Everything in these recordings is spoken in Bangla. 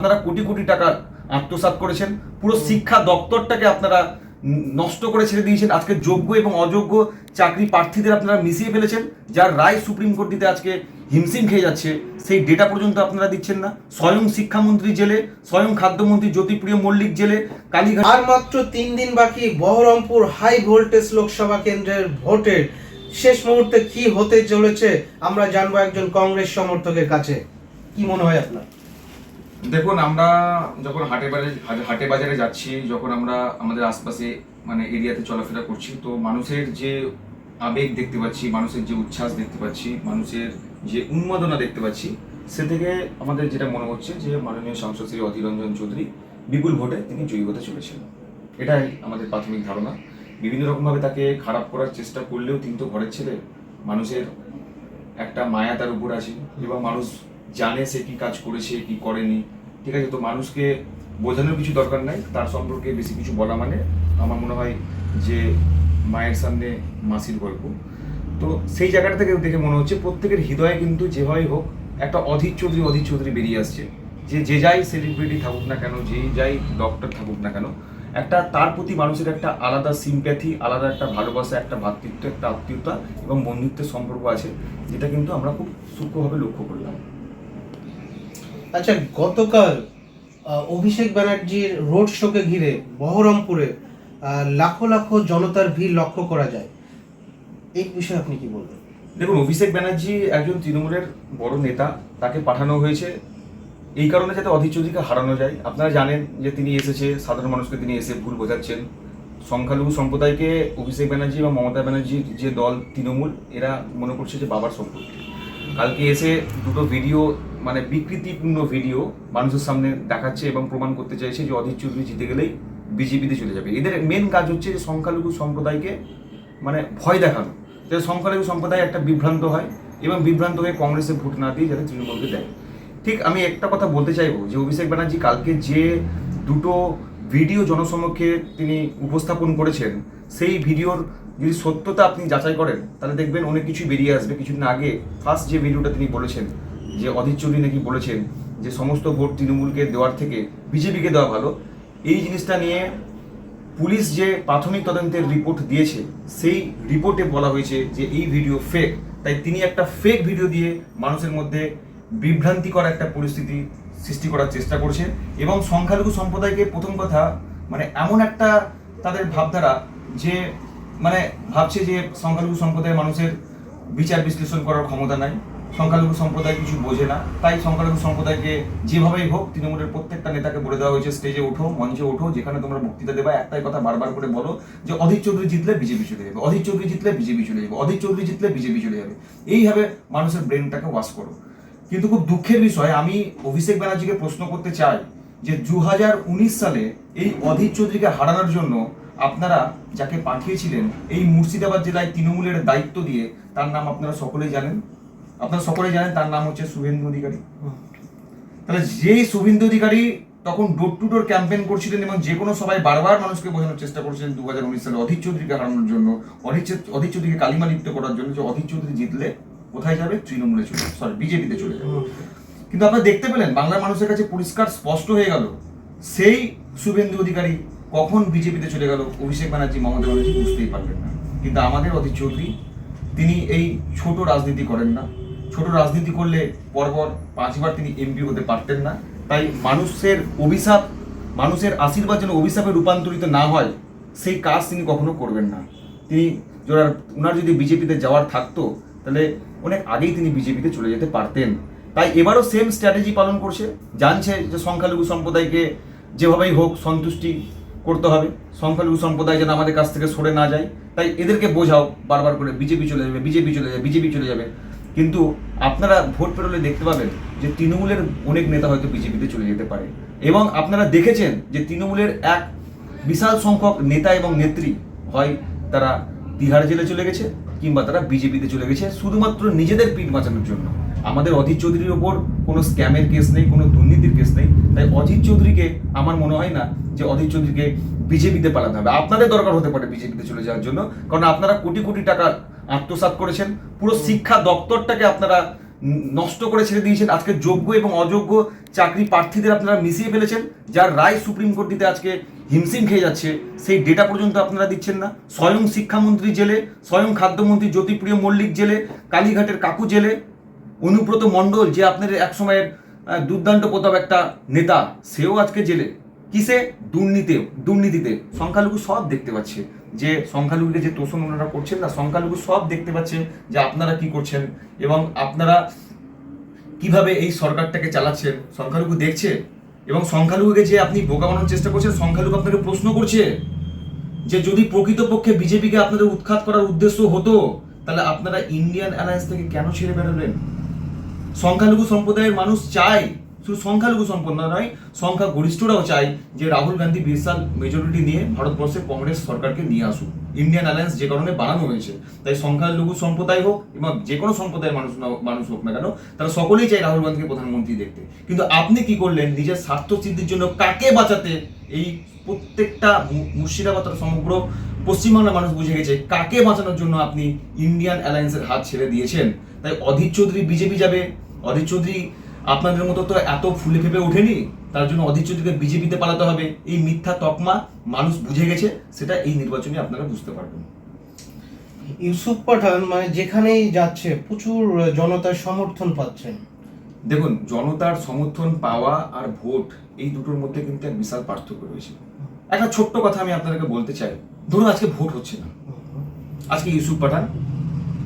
আপনারা কোটি কোটি টাকা আত্মসাৎ করেছেন। পুরো শিক্ষা দপ্তরটাকে আপনারা নষ্ট করে ছেড়ে দিয়েছেন। আজকে যোগ্য এবং অযোগ্য চাকরি প্রার্থীদের আপনারা মিশিয়ে ফেলেছেন যার রায় সুপ্রিম কোর্ট দিতে আজকে হিমশিম খেয়ে যাচ্ছে। সেই ডেটা পর্যন্ত আপনারা দিচ্ছেন না। স্বয়ং শিক্ষামন্ত্রী জেলে স্বয়ং খাদ্যমন্ত্রী জ্যোতিপ্রিয় মল্লিক জেলে কালীঘাট আর মাত্র তিন দিন বাকি বহরমপুর হাই ভোল্টেজ লোকসভা কেন্দ্রের ভোটের। শেষ মুহূর্তে কি হতে চলেছে আমরা জানব একজন কংগ্রেস সমর্থকের কাছে। কি মনে হয় আপনার? দেখুন, আমরা যখন হাটে বাজারে, হাটে- বাজারে যাচ্ছি, যখন আমরা আমাদের আশপাশে মানে এরিয়াতে চলাফেরা করছি, তো মানুষের যে আবেগ দেখতে পাচ্ছি, মানুষের যে উচ্ছ্বাস দেখতে পাচ্ছি, মানুষের যে উন্মাদনা দেখতে পাচ্ছি, সে থেকে আমাদের যেটা মনে হচ্ছে যে মাননীয় সাংসদ শ্রী অধীর রঞ্জন চৌধুরী বিপুল ভোটে তিনি জয়ী হতে চলেছেন। এটাই আমাদের প্রাথমিক ধারণা। বিভিন্ন রকমভাবে তাকে খারাপ করার চেষ্টা করলেও তিনি তো ঘরের ছেলে। মানুষের একটা মায়া তার উপর আছে এবং মানুষ জানে সে কি কাজ করেছে, কি করেনি। ঠিক আছে, তো মানুষকে বোঝানোর কিছু দরকার নাই। তার সম্পর্কে বেশি কিছু বলা মানে আমার মনে হয় যে মায়ের সামনে মাসির গল্প। তো সেই জায়গাটা থেকে দেখে মনে হচ্ছে প্রত্যেকের হৃদয়ে কিন্তু যেভাবেই হোক একটা অধীর চৌধুরী অধীর চৌধুরী বেরিয়ে আসছে। যে যে যাই সেলিব্রিটি থাকুক না কেন যেই যাই ডক্টর থাকুক না কেন, একটা তার প্রতি মানুষের একটা আলাদা সিম্প্যাথি আলাদা একটা ভালোবাসা, একটা ভ্রাতৃত্ব একটা আত্মীয়তা এবং বন্ধুত্বের সম্পর্ক আছে, যেটা কিন্তু আমরা খুব সূক্ষ্মভাবে লক্ষ্য করলাম। আচ্ছা গতকাল অভিষেক ব্যানার্জির রোড শোকে ঘিরে বহরমপুরে লাখো লাখো জনতার ভিড় লক্ষ্য করা যায়। এই বিষয়ে আপনি কি বলবেন? দেখুন, অভিষেক ব্যানার্জি একজন তৃণমূলের বড় নেতা, তাকে পাঠানো হয়েছে। এই কারণে যাতে অধীর চৌধুরীকে হারানো যায়। আপনারা জানেন যে তিনি এসেছে, সাধারণ মানুষকে তিনি এসে ভুল বোঝাচ্ছেন। সংখ্যালঘু সম্প্রদায়কে অভিষেক ব্যানার্জি বা মমতা ব্যানার্জির যে দল তৃণমূল, এরা মনে করছে যে বাবার সম্পত্তি। কালকে এসে দুটো ভিডিও মানে বিকৃতিপূর্ণ ভিডিও মানুষের সামনে দেখাচ্ছে এবং প্রমাণ করতে চাইছে যে অধীর চৌধুরী জিতে গেলেই বিজেপিতে চলে যাবে। এদের মেন কাজ হচ্ছে যে সংখ্যালঘু সম্প্রদায়কে মানে ভয় দেখানো। যাতে সংখ্যালঘু সম্প্রদায় একটা বিভ্রান্ত হয় এবং বিভ্রান্ত হয়ে কংগ্রেসে ভোট না দিয়ে যাতে তৃণমূলকে দেয়। ঠিক আমি একটা কথা বলতে চাইব যে অভিষেক ব্যানার্জি কালকে যে দুটো ভিডিও জনসমক্ষে তিনি উপস্থাপন করেছেন, সেই ভিডিওর যদি সত্যতা আপনি যাচাই করেন, তাহলে দেখবেন অনেক কিছুই বেরিয়ে আসবে। কিছুদিন আগে ফার্স্ট যে ভিডিওটা তিনি বলেছেন, যে অধীর চৌধুরী নাকি বলেছেন যে সমস্ত ভোট তৃণমূলকে দেওয়ার থেকে বিজেপিকে দেওয়া ভালো। এই জিনিসটা নিয়ে পুলিশ যে প্রাথমিক তদন্তের রিপোর্ট দিয়েছে, সেই রিপোর্টে বলা হয়েছে যে এই ভিডিও ফেক তাই তিনি একটা ফেক ভিডিও দিয়ে মানুষের মধ্যে বিভ্রান্তিকর একটা পরিস্থিতি সৃষ্টি করার চেষ্টা করছে এবং সংখ্যালঘু সম্প্রদায়কে প্রথম কথা মানে এমন একটা তাদের ভাবধারা যে মানে ভাবছে যে সংখ্যালঘু সম্প্রদায়ের মানুষের বিচার বিশ্লেষণ করার ক্ষমতা নাই। সংখ্যালঘু সম্প্রদায় কিছু বোঝে না। তাই সংখ্যালঘু সম্প্রদায়কে যেভাবেই হোক তৃণমূলের প্রত্যেকটা নেতাকে বলে দেওয়া হয়েছে, স্টেজে ওঠো, মঞ্চে ওঠো, যেখানে তোমরা বক্তৃতা দেবা, একটাই কথা বারবার করে বলো যে অধীর চৌধুরী জিতলে বিজেপি চলে যাবে, অধীর চৌধুরী জিতলে বিজেপি চলে যাবে, অধীর চৌধুরী জিতলে বিজেপি চলে যাবে। এইভাবে মানুষের ব্রেনটাকে ওয়াশ করো। কিন্তু খুব দুঃখের বিষয়, আমি অভিষেক ব্যানার্জিকে প্রশ্ন করতে চাই যে দু হাজার উনিশ সালে এই অধীর চৌধুরীকে হারানোর জন্য আপনারা যাকে পাঠিয়েছিলেন এই মুর্শিদাবাদ জেলায় তৃণমূলের দায়িত্ব দিয়ে, তার নাম আপনারা সকলেই জানেন? আপনারা সকলেই জানেন তার নাম হচ্ছে শুভেন্দু অধিকারী। তাহলে যেই শুভেন্দু অধিকারী তখন ডোর টু ডোর ক্যাম্পেইন করছিলেন এবং যে কোনো সবাই বারবার মানুষকে বোঝানোর চেষ্টা করছিলেন দু হাজার উনিশ সালে অধীর চৌধুরীকে হারানোর জন্য, অধীর চৌধুরীকে কালিমা লিপ্ত করার জন্য যে অধীর চৌধুরী জিতলে কোথায় যাবে? তৃণমূলে চলে সরি বিজেপিতে চলে যাবে। কিন্তু আপনারা দেখতে পেলেন, বাংলার মানুষের কাছে পরিষ্কার স্পষ্ট হয়ে গেল, সেই শুভেন্দু অধিকারী কখন বিজেপিতে চলে গেল অভিষেক ব্যানার্জি, মমতা ব্যানার্জি বুঝতেই পারবেন না। কিন্তু আমাদের অধীর চৌধুরী, তিনি এই ছোট রাজনীতি করেন না। ছোট রাজনীতি করলে পরপর পাঁচবার তিনি এমপি হতে পারতেন না। তাই মানুষের অভিশাপ, মানুষের আশীর্বাদ যেন অভিশাপে রূপান্তরিত না হয়, সেই কাজ তিনি কখনো করবেন না। তিনি যারা ওনার যদি বিজেপিতে যাওয়ার থাকতো, তাহলে অনেক আগেই তিনি বিজেপিতে চলে যেতে পারতেন। তাই এবারও সেম স্ট্র্যাটেজি পালন করছে। জানছে যে সংখ্যালঘু সম্প্রদায়কে যেভাবেই হোক সন্তুষ্টি করতে হবে। সংখ্যালঘু সম্প্রদায় যেন আমাদের কাছ থেকে সরে না যায়। তাই এদেরকে বোঝাও, বারবার করে বিজেপি চলে যাবে, বিজেপি চলে যাবে, বিজেপি চলে যাবে। কিন্তু আপনারা ভোট পেরোলে দেখতে পাবেন যে তৃণমূলের অনেক নেতা হয়তো বিজেপিতে চলে যেতে পারে। এবং আপনারা দেখেছেন যে তৃণমূলের এক বিশাল সংখ্যক নেতা এবং নেত্রী হয় তারা তিহার জেলে চলে গেছে কিংবা তারা বিজেপিতে চলে গেছে, শুধুমাত্র নিজেদের পিঠ বাঁচানোর জন্য। আমাদের অধীর চৌধুরীর ওপর কোনো স্ক্যামের কেস নেই কোনো দুর্নীতির কেস নেই। তাই অজিত চৌধুরীকে আমার মনে হয় না যে অধীর চৌধুরীকে বিজেপিতে পালাতে হবে। আপনাদের দরকার হতে পারে বিজেপিতে চলে যাওয়ার জন্য কারণ আপনারা কোটি কোটি টাকা আত্মসাৎ করেছেন। পুরো শিক্ষা দপ্তরটাকে আপনারা নষ্ট করে ছেড়ে দিয়েছেন। আজকে যোগ্য এবং অযোগ্য চাকরি প্রার্থীদের আপনারা মিশিয়ে ফেলেছেন যার রায় সুপ্রিম কোর্ট দিতে আজকে হিমশিম খেয়ে যাচ্ছে। সেই ডেটা পর্যন্ত আপনারা দিচ্ছেন না। স্বয়ং শিক্ষামন্ত্রী জেলে স্বয়ং খাদ্যমন্ত্রী জ্যোতিপ্রিয় মল্লিক জেলে কালীঘাটের কাকু জেলে অনুব্রত মণ্ডল, যে আপনাদের এক সময়ের দুর্দান্ত প্রতাপ একটা নেতা, সেও আজকে জেলে। কিসে? দুর্নীতি, দুর্নীতিতে। সংখ্যালঘু সব দেখতে পাচ্ছে যে, সংখ্যালঘুকে যে তোষণ ওনারা করছেন, না, সংখ্যালঘু সব দেখতে পাচ্ছে যে আপনারা কি করছেন এবং আপনারা কীভাবে এই সরকারটাকে চালাচ্ছেন। সংখ্যালঘু দেখছে এবং সংখ্যালঘুকে যে আপনি বোকা বানানোর চেষ্টা করছেন, সংখ্যালঘু আপনাকে প্রশ্ন করছে যে, যদি প্রকৃতপক্ষে বিজেপিকে আপনাদের উৎখাত করার উদ্দেশ্য হতো, তাহলে আপনারা ইন্ডিয়ান অ্যালায়েন্স থেকে কেন ছেড়ে বেরোলেন? সংখ্যালঘু সম্প্রদায়ের মানুষ চায়, শুধু সংখ্যালঘু সম্প্রদায় নয় সংখ্যা গরিষ্ঠরাও চায় যে রাহুল গান্ধী বিশাল মেজরিটি নিয়ে ভারতবর্ষে কংগ্রেস সরকারকে নিয়ে আসুক। ইন্ডিয়ান অ্যালায়েন্স যে কারণে বানানো হয়েছে। তাই সংখ্যালঘু সম্প্রদায় হোক এবং যে কোনো সম্প্রদায়ের মানুষ মানুষ হোক না কেন, তারা সকলেই চায় রাহুল গান্ধীকে প্রধানমন্ত্রী দেখতে। কিন্তু আপনি কি করলেন? নিজের স্বার্থ সিদ্ধির জন্য কাকে বাঁচাতে? এই প্রত্যেকটা মুর্শিদাবাদ সমগ্র পশ্চিমবাংলার মানুষ বুঝে গেছে কাকে বাঁচানোর জন্য আপনি ইন্ডিয়ান অ্যালায়েন্সের হাত ছেড়ে দিয়েছেন। তাই অধীর চৌধুরী বিজেপি যাবে। অধীর চৌধুরী আপনাদের মতো তো এত ফুলে ফেপে ওঠেনি তার জন্য অধীর চৌধুরীকে বিজেপিতে পালাতে হবে। এই মিথ্যা তকমা মানুষ বুঝে গেছে সেটা এই নির্বাচনে আপনারা বুঝতে পারবেন। ইউসুফ পাঠান মানে যেখানেই যাচ্ছে প্রচুর জনতার সমর্থন পাচ্ছেন। দেখুন জনতার সমর্থন পাওয়া আর ভোট এই দুটোর মধ্যে কিন্তু এক বিশাল পার্থক্য রয়েছে। একটা ছোট্ট কথা আমি আপনাদেরকে বলতে চাই। ধরুন আজকে ভোট হচ্ছে না। আজকে ইউসুফ পাঠান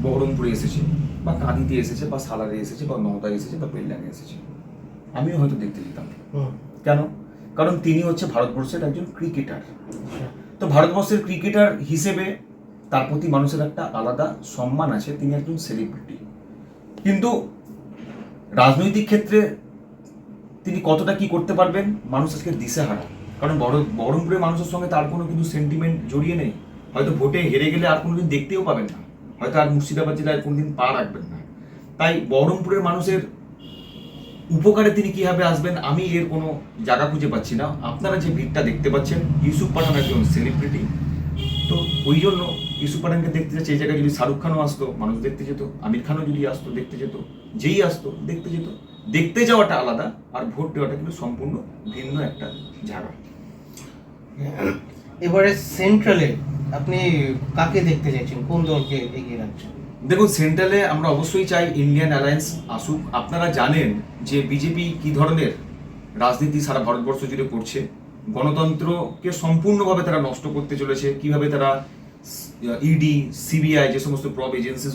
বহরমপুরে এসেছে বা কাঁদিতে এসেছে বা সালারে এসেছে বা নওদায় এসেছে বা বেল্লাঙে এসেছে। আমিও হয়তো দেখতে যেতাম। কেন? কারণ তিনি হচ্ছে ভারতবর্ষের একজন ক্রিকেটার। তো ভারতবর্ষের ক্রিকেটার হিসেবে তার প্রতি মানুষের একটা আলাদা সম্মান আছে। তিনি একজন সেলিব্রিটি কিন্তু রাজনৈতিক ক্ষেত্রে তিনি কতটা কি করতে পারবেন? মানুষ আজকে দিশেহারা। কারণ বড় বহরমপুরের মানুষের সঙ্গে তার কোনো কিন্তু সেন্টিমেন্ট জড়িয়ে নেই। হয়তো ভোটে হেরে গেলে আর কোনোদিন দেখতেও পাবেন না। হয়তো আর মুর্শিদাবাদ জেলায় কোনোদিন পা রাখবেন না। তাই বহরমপুরের মানুষের উপকারে তিনি কীভাবে আসবেন, আমি এর কোনো জায়গা খুঁজে পাচ্ছি না। আপনারা যে ভিড়টা দেখতে পাচ্ছেন, ইউসুফ পাঠান একজন সেলিব্রিটি তো ওই জন্য ইউসুফ পাঠানকে দেখতে যাচ্ছে এই জায়গায় যদি শাহরুখ খানও আসতো, মানুষ দেখতে যেত, আমির খানও যদি আসতো, দেখতে যেত, যেই আসতো, দেখতে যেত। দেখতে যাওয়াটা আলাদা, আর ভোট দেওয়াটা কিন্তু সম্পূর্ণ ভিন্ন একটা জায়গা। এবারে সেন্ট্রালে আপনি কাকে দেখতে চাইছেন? কোন দলকে এগিয়ে রাখছেন? দেখুন সেন্ট্রালে আমরা অবশ্যই চাই ইন্ডিয়ান অ্যালায়েন্স আসুক। আপনারা জানেন যে বিজেপি কি ধরনের রাজনীতি সারা ভারতবর্ষ জুড়ে করছে? গণতন্ত্রকে সম্পূর্ণভাবে তারা নষ্ট করতে চলেছে। কীভাবে তারা ইডি সিবিআই যে সমস্ত প্রব এজেন্সিস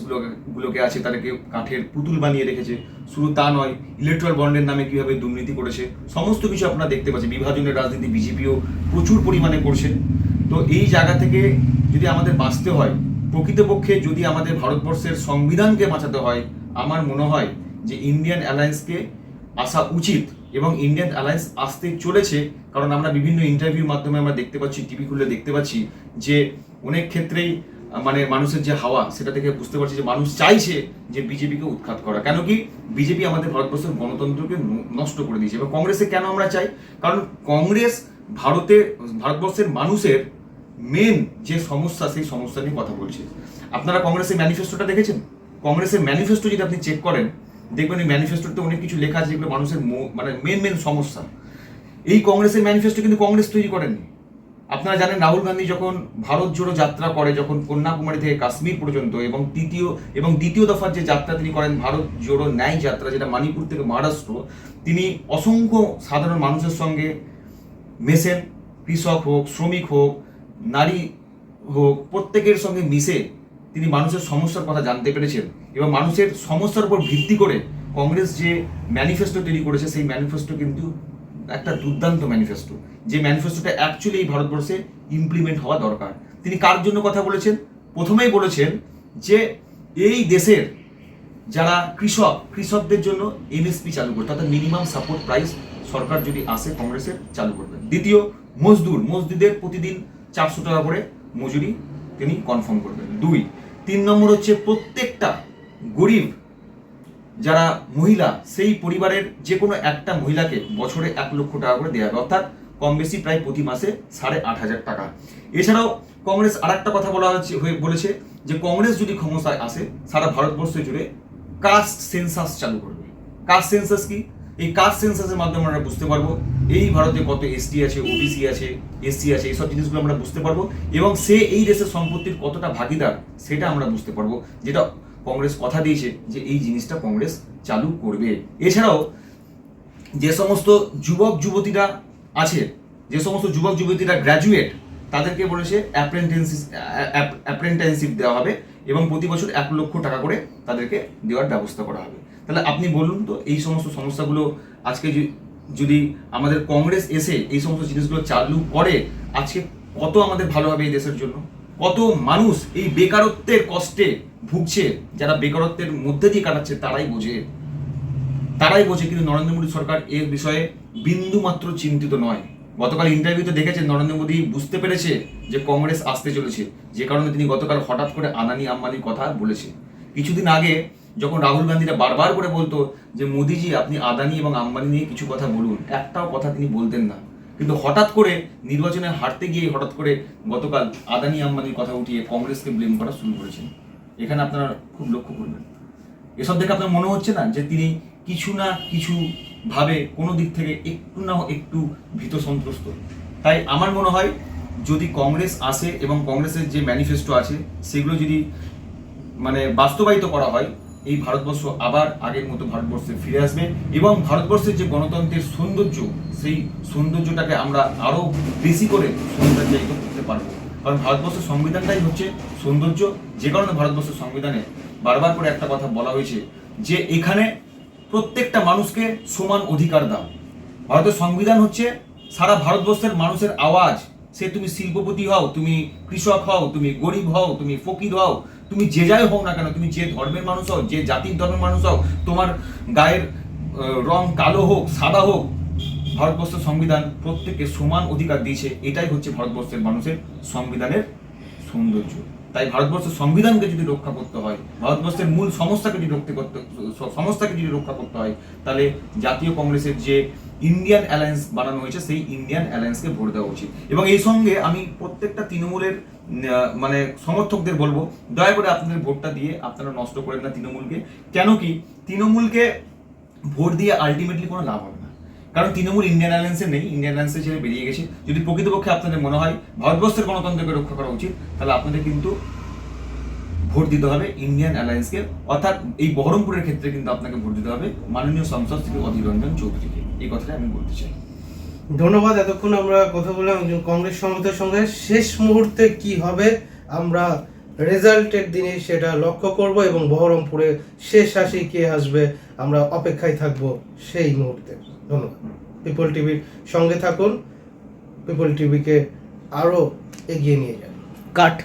গুলোকে আছে, তাদেরকে কাঠের পুতুল বানিয়ে রেখেছে। শুধু তা নয় ইলেকট্রাল বন্ডের নামে কীভাবে দুর্নীতি করেছে, সমস্ত কিছু আপনারা দেখতে পাচ্ছেন। বিভাজনের রাজনীতি বিজেপিও প্রচুর পরিমাণে করছে। তো এই জায়গা থেকে যদি আমাদের বাঁচতে হয়, প্রকৃতপক্ষে যদি আমাদের ভারতবর্ষের সংবিধানকে বাঁচাতে হয়, আমার মনে হয় যে ইন্ডিয়ান অ্যালায়েন্সকে আসা উচিত এবং ইন্ডিয়ান অ্যালায়েন্স আসতে চলেছে, কারণ আমরা বিভিন্ন ইন্টারভিউর মাধ্যমে আমরা দেখতে পাচ্ছি টিভি খুলে দেখতে পাচ্ছি যে অনেক ক্ষেত্রেই মানে মানুষের যে হাওয়া, সেটা থেকে বুঝতে পারছি যে মানুষ চাইছে যে বিজেপিকে উৎখাত করা। কেন কি বিজেপি আমাদের ভারতবর্ষের গণতন্ত্রকে নষ্ট করে দিয়েছে। এবং কংগ্রেসে কেন আমরা চাই? কারণ কংগ্রেস ভারতে, ভারতবর্ষের মানুষের মেন যে সমস্যা, সেই সমস্যা নিয়ে কথা বলছে। আপনারা কংগ্রেসের ম্যানিফেস্টোটা দেখেছেন? কংগ্রেসের ম্যানিফেস্টো যদি আপনি চেক করেন দেখবেন এই ম্যানিফেস্টোতে অনেক কিছু লেখা আছে যেগুলো মানুষের মানে মেন মেন সমস্যা। এই কংগ্রেসের ম্যানিফেস্টো কিন্তু কংগ্রেস তৈরি করেননি। আপনারা জানেন রাহুল গান্ধী যখন ভারত জোড়ো যাত্রা করে, যখন কন্যাকুমারী থেকে কাশ্মীর পর্যন্ত এবং তৃতীয়, এবং দ্বিতীয় দফার যে যাত্রা তিনি করেন, ভারত জোড়ো ন্যায় যাত্রা, যেটা মণিপুর থেকে মহারাষ্ট্র, তিনি অসংখ্য সাধারণ মানুষের সঙ্গে মেশেন। কৃষক হোক, শ্রমিক হোক, নারী হোক, প্রত্যেকের সঙ্গে মিশে তিনি মানুষের সমস্যার কথা জানতে পেরেছেন এবং মানুষের সমস্যার উপর ভিত্তি করে কংগ্রেস যে ম্যানিফেস্টো তৈরি করেছে, সেই ম্যানিফেস্টো কিন্তু একটা দুর্দান্ত ম্যানিফেস্টো যে ম্যানিফেস্টোটা অ্যাকচুয়ালি এই ভারতবর্ষে ইমপ্লিমেন্ট হওয়া দরকার। তিনি কার জন্য কথা বলেছেন? প্রথমেই বলেছেন যে এই দেশের যারা কৃষক, কৃষকদের জন্য এমএসপি চালু করতে, অর্থাৎ মিনিমাম সাপোর্ট প্রাইস সরকার যদি আসে, কংগ্রেসের চালু করবেন দ্বিতীয়, মজদুর। মজদুরদের প্রতিদিন চারশো টাকা করে মজুরি তিনি কনফার্ম করবেন। দুই তিন নম্বর হচ্ছে প্রত্যেকটা গরিব, যারা মহিলা, সেই পরিবারের যে কোনো একটা মহিলাকে বছরে এক লক্ষ টাকা করে দেওয়া হবে। অর্থাৎ কম বেশি প্রায় প্রতি মাসে সাড়ে আট হাজার টাকা। এছাড়াও কংগ্রেস আর একটা কথা বলা হচ্ছে, হয়ে বলেছে যে কংগ্রেস যদি ক্ষমতায় আসে, সারা ভারতবর্ষ জুড়ে কাস্ট সেন্সাস চালু করবে। কাস্ট সেন্সাস কি? এই কাস্ট সেন্সাসের মাধ্যমে আমরা বুঝতে পারব এই ভারতে কত এসটি আছে ওবিসি আছে এসসি আছে এইসব জিনিসগুলো আমরা বুঝতে পারব এবং সে এই দেশের সম্পত্তির কতটা ভাগিদার সেটা আমরা বুঝতে পারব। যেটা কংগ্রেস কথা দিয়েছে যে এই জিনিসটা কংগ্রেস চালু করবে। এছাড়াও যে সমস্ত যুবক যুবতীরা আছে, যে সমস্ত যুবক যুবতীরা গ্র্যাজুয়েট তাদেরকে বলেছে অ্যাপ্রেন্টেন্সিপ অ্যাপ্রেন্টেন্সিপ দেওয়া হবে এবং প্রতি বছর এক লক্ষ টাকা করে তাদেরকে দেওয়ার ব্যবস্থা করা হবে। তাহলে আপনি বলুন তো, এই সমস্ত সমস্যাগুলো আজকে যদি- আমাদের কংগ্রেস এসে এই সমস্ত জিনিসগুলো চালু করে, আজকে কত আমাদের ভালো হবে এই দেশের জন্য? কত মানুষ এই বেকারত্বের কষ্টে ভুগছে, যারা বেকারত্বের মধ্যে দিয়ে কাটাচ্ছে, তারাই বোঝে। তারাই বোঝে, কিন্তু নরেন্দ্র মোদী সরকার এর বিষয়ে বিন্দু মাত্র চিন্তিত নয়। গতকাল ইন্টারভিউতে দেখেছেন, নরেন্দ্র মোদী বুঝতে পেরেছে যে কংগ্রেস আসতে চলেছে। যে কারণে তিনি গতকাল হঠাৎ করে আদানি আম্বানির কথা বলেছে। কিছুদিন আগে যখন রাহুল গান্ধীরা বারবার করে বলতো যে মোদিজি, আপনি আদানি এবং আম্বানি নিয়ে কিছু কথা বলুন, একটাও কথা তিনি বলতেন না। কিন্তু হঠাৎ করে নির্বাচনে হারতে গিয়ে হঠাৎ করে গতকাল আদানি আম্বানির কথা উঠিয়ে কংগ্রেসকে ব্লেম করা শুরু করেছেন। এখানে আপনারা খুব লক্ষ্য করবেন। এসব দেখে আপনার মনে হচ্ছে না যে তিনি কিছু না কিছু ভাবে কোনো দিক থেকে একটু না একটু ভীত সন্ত্রস্ত? তাই আমার মনে হয় যদি কংগ্রেস আসে এবং কংগ্রেসের যে ম্যানিফেস্টো আছে, সেগুলো যদি মানে বাস্তবায়িত করা হয় এই ভারতবর্ষ আবার আগের মতো ভারতবর্ষে ফিরে আসবে এবং ভারতবর্ষের যে গণতন্ত্রের সৌন্দর্য, সেই সৌন্দর্যটাকে আমরা আরও বেশি করে সৌন্দর্যায়িত করতে পারব। কারণ ভারতবর্ষের সংবিধানটাই হচ্ছে সৌন্দর্য। যে কারণে ভারতবর্ষের সংবিধানে বারবার করে একটা কথা বলা হয়েছে যে এখানে প্রত্যেকটা মানুষকে সমান অধিকার দাও। ভারতের সংবিধান হচ্ছে সারা ভারতবর্ষের মানুষের আওয়াজ। সে তুমি শিল্পপতি হও, তুমি কৃষক হও, তুমি গরিব হও, তুমি ফকির হও তুমি যে যাই হোক না কেন, তুমি যে ধর্মের মানুষ হও যে জাতির ধর্মের মানুষ হও তোমার গায়ের রং কালো হোক, সাদা হোক, ভারতবর্ষের সংবিধান প্রত্যেককে সমান অধিকার দিয়েছে। এটাই হচ্ছে ভারতবর্ষের মানুষের সংবিধানের সৌন্দর্য। তাই ভারতবর্ষের সংবিধানকে যদি রক্ষা করতে হয়, ভারতবর্ষের মূল সমস্যাকে যদি রক্ষা করতে স- সমস্যাকে যদি রক্ষা করতে হয়, তাহলে জাতীয় কংগ্রেসের যে ইন্ডিয়ান অ্যালায়েন্স বানানো হয়েছে, সেই ইন্ডিয়ান অ্যালায়েন্সকে ভোট দেওয়া উচিত। এবং এই সঙ্গে আমি প্রত্যেকটা তৃণমূলের মানে সমর্থকদের বলব, দয়া করে আপনাদের ভোটটা দিয়ে আপনারা নষ্ট করেন না তৃণমূলকে। কেন কি, তৃণমূলকে ভোট দিয়ে আলটিমেটলি কোনো লাভ হবে কারণ তৃণমূল ইন্ডিয়ান অ্যালায়েন্সে নেই ইন্ডিয়ান অ্যালায়েন্সে ছেড়ে বেরিয়ে গেছে, যদি প্রকৃতপক্ষে আপনাদের মনে হয় ভারতবর্ষের গণতন্ত্রকে রক্ষা করা উচিত, তাহলে আপনাদের কিন্তু ভোট দিতে হবে ইন্ডিয়ান অ্যালায়েন্সকে অর্থাৎ এই বহরমপুরের ক্ষেত্রে কিন্তু আপনাকে ভোট দিতে হবে মাননীয় সংসদ থেকে অধীর রঞ্জন চৌধুরীকে। এই কথাটা আমি বলতে চাই। ধন্যবাদ, এতক্ষণ আমরা কথা বললাম একজন কংগ্রেস সমর্থকের সঙ্গে। শেষ মুহূর্তে কি হবে, আমরা রেজাল্টের দিনে সেটা লক্ষ্য করব এবং বহরমপুরে শেষ হাসি কে আসবে, আমরা অপেক্ষায় থাকব সেই মুহূর্তে। ধন্যবাদ। পিপল টিভির সঙ্গে থাকুন পিপল টিভিকে আরও এগিয়ে নিয়ে যান। কাট।